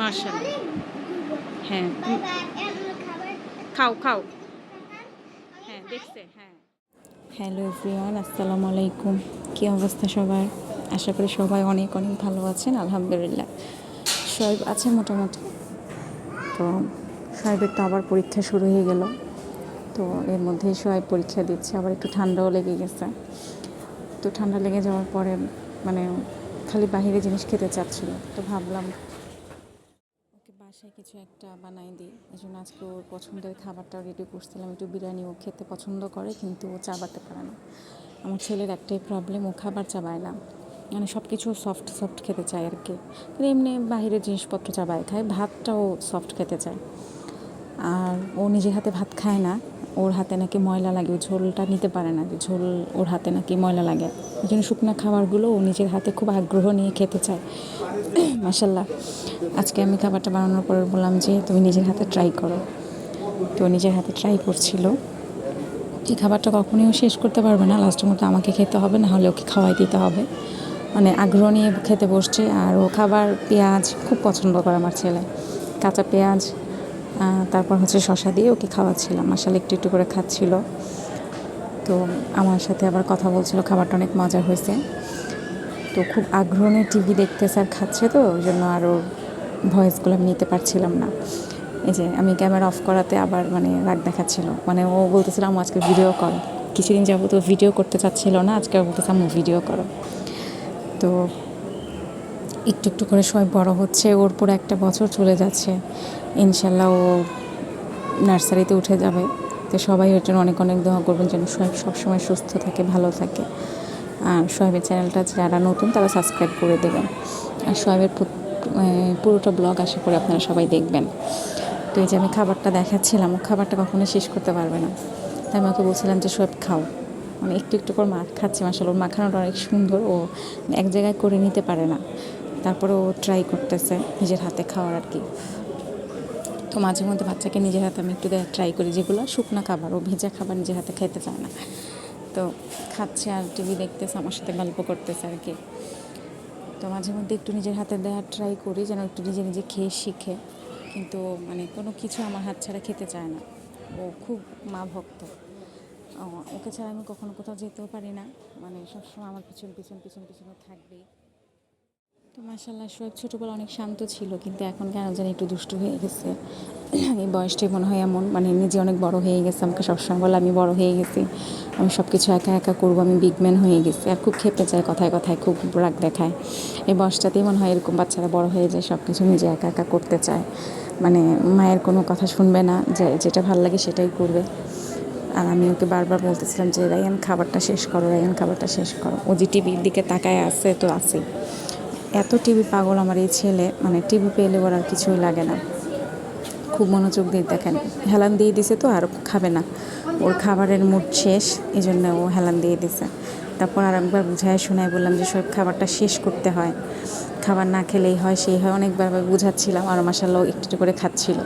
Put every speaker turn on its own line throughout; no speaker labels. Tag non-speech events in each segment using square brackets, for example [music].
মার্শাল্লাহ হ্যাঁ খাও খাও। হ্যাঁ দেখছে হ্যাঁ। হ্যালো এভরিওয়ান আসসালামু আলাইকুম। কী অবস্থা সবার? আশা করি সবাই অনেক অনেক ভালো আছেন আলহামদুলিল্লাহ। শোয়েব আছে মোটামুটি। তো শোয়েবের তো আবার পরীক্ষা শুরু হয়ে গেল। তো এর মধ্যেই শোয়েব পরীক্ষা দিচ্ছে আবার একটু ঠান্ডাও লেগে গেছে। তো ঠান্ডা লেগে যাওয়ার পরে মানে খালি বাইরে জিনিস খেতে চাচ্ছিল। তো ভাবলাম বাসায় কিছু একটা বানাই দিই। এই জন্য আজকে ওর পছন্দের খাবারটা রেডি করছিলাম। একটু বিরিয়ানি ও খেতে পছন্দ করে, কিন্তু ও চাবাতে পারে না। আমার ছেলের একটাই প্রবলেম ও খাবার চাবায় না। মানে সব কিছু সফট সফট খেতে চায় আর কি। কিন্তু এমনি বাহিরের জিনিসপত্র চাবায়, খায়। ভাতটাও সফট খেতে চায়। আর ও নিজের হাতে ভাত খায় না। ওর হাতে নাকি ময়লা লাগে ঝোলটা নিতে পারে না যে ঝোল ওর হাতে নাকি ময়লা লাগে। ওই জন্য শুকনো খাবারগুলো ও নিজের হাতে খুব আগ্রহ নিয়ে খেতে চায়। [coughs] মাসাল্লাহ আজকে আমি খাবারটা বানানোর পর বললাম যে, তুমি নিজের হাতে ট্রাই করো। তো নিজের হাতে ট্রাই করছিল। এই খাবারটা কখনোই শেষ করতে পারবে না লাস্টের মতো আমাকে খেতে হবে, না হলে ওকে খাওয়াই দিতে হবে। মানে আগ্রহ নিয়ে খেতে বসছে, আর ও খাবার পেঁয়াজ খুব পছন্দ করে আমার ছেলে। কাঁচা পেঁয়াজ তারপর হচ্ছে শশা দিয়ে ওকে খাওয়াচ্ছিলাম। আসলে একটু একটু করে খাচ্ছিল। তো আমার সাথে আবার কথা বলছিল, খাবারটা অনেক মজা হয়েছে। তো খুব আগ্রহ নিয়ে টিভি দেখতে স্যার খাচ্ছে তো, ওই জন্য আরও ভয়েসগুলো আমি নিতে পারছিলাম না। এই যে আমি ক্যামেরা অফ করাতে আবার মানে রাগ দেখাচ্ছিল। মানে ও বলতেছিল আজকে ভিডিও করো কিছুদিন যাব তো ভিডিও করতে চাচ্ছিল না, আজকে বলতেছে আমি ভিডিও করো। তো একটু একটু করে সবাই বড় হচ্ছে, ওর পুরো একটা বছর চলে যাচ্ছে। ইনশাল্লাহ ও নার্সারিতে উঠে যাবে। তো সবাই ওর জন্য অনেক অনেক দোয়া করবেন যেন সোহেব সবসময় সুস্থ থাকে, ভালো থাকে। আর সোহেবের চ্যানেলটা যারা নতুন, তারা সাবস্ক্রাইব করে দেবেন। আর সোহেবের পুরোটা ব্লগ আশা করি আপনারা সবাই দেখবেন। তো এই যে আমি খাবারটা দেখাচ্ছিলাম, ও খাবারটা কখনোই শেষ করতে পারবে না। তাই আমি ওকে বলছিলাম যে, সোহেব, খাও। মানে একটু একটু করে মাখ, খাচ্ছে মাসাল ওর মাখানোটা অনেক সুন্দর, ও এক জায়গায় করে নিতে পারে না। তারপরে ও ট্রাই করতেছে নিজের হাতে খাওয়ার আর কি। তো মাঝে মধ্যে বাচ্চাকে নিজের হাতে আমি একটু ট্রাই করি, যেগুলো শুকনা খাবার, ও ভেজা খাবার নিজের হাতে খেতে চায় না। তো খাচ্ছে আর টিভি দেখতেছে, আমার সাথে গল্প করতেছে আর কি। তো মাঝে মধ্যে একটু নিজের হাতে দেওয়ার ট্রাই করি, যেন একটু নিজে নিজে খেয়ে শিখে। কিন্তু মানে কোনো কিছু আমার হাত ছাড়া খেতে চায় না। ও খুব মা ভক্ত। ওকে ছাড়া আমি কখনো কোথাও যেতেও পারি না। মানে সবসময় আমার পিছন পিছন পিছন, পিছনে থাকবেই। তো মাসাল্লাহ শোয়েব ছোটোবেলা অনেক শান্ত ছিল, কিন্তু এখন কেন জানি একটু দুষ্টু হয়ে গেছে। এই বয়সটাই মনে হয় এমন মানে নিজে অনেক বড় হয়ে গেছে, আমাকে সবসময় বলে আমি বড় হয়ে গেছি, আমি সব কিছু একা একা করব, আমি বিগম্যান হয়ে গেছি, আর খুব খেপে যায়, কথায় কথায় খুব রাগ দেখায়। এই বয়সটাতেই মনে হয় এরকম বাচ্চারা বড় হয়ে যায় সব কিছু নিজে একা একা করতে চায়। মানে মায়ের কোনো কথা শুনবে না, যে যেটা ভালো লাগে সেটাই করবে। আর আমি ওকে বারবার বলতেছিলাম যে, রায়ান, খাবারটা শেষ করো, রায়ান, খাবারটা শেষ করো। ও যে টিভির দিকে তাকায় আছে, তো আছেই। এত টিভি পাগল আমার এই ছেলে মানে টিভি পেলে ওর আর কিছুই লাগে না। খুব মনোযোগ দিয়ে দেখেন। হেলান দিয়ে দিছে তো, আর খাবে না। ওর খাবারের মুড শেষ এই জন্য ও হেলান দিয়ে দিছে। তারপর আর একবার বুঝায়, শোনায় বললাম যে সব খাবারটা শেষ করতে হয়। খাবার না খেলেই হয়, সেই হয়। অনেকবার বুঝাচ্ছিলাম, আর মাসাল্লাহ একটু একটু করে খাচ্ছিল।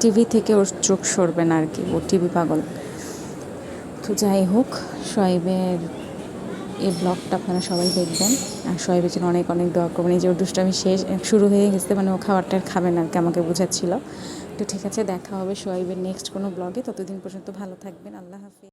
টিভি থেকে ওর চোখ সরবে না আর কি, ও টিভি পাগল। তো যাই হোক শোয়েবের এই ব্লগটা আপনারা সবাই দেখবেন। আর সবাই জন্য অনেক অনেক দোয়া করবেন। এই যে ওর আমি শেষ শুরু হয়ে গেছে মানে ও খাবারটা আর খাবে না আর কি, আমাকে বোঝাচ্ছিল। তো ঠিক আছে, দেখা হবে সোয়াইবের নেক্সট কোনো ব্লগে ততদিন পর্যন্ত ভালো থাকবেন। আল্লাহ হাফিজ।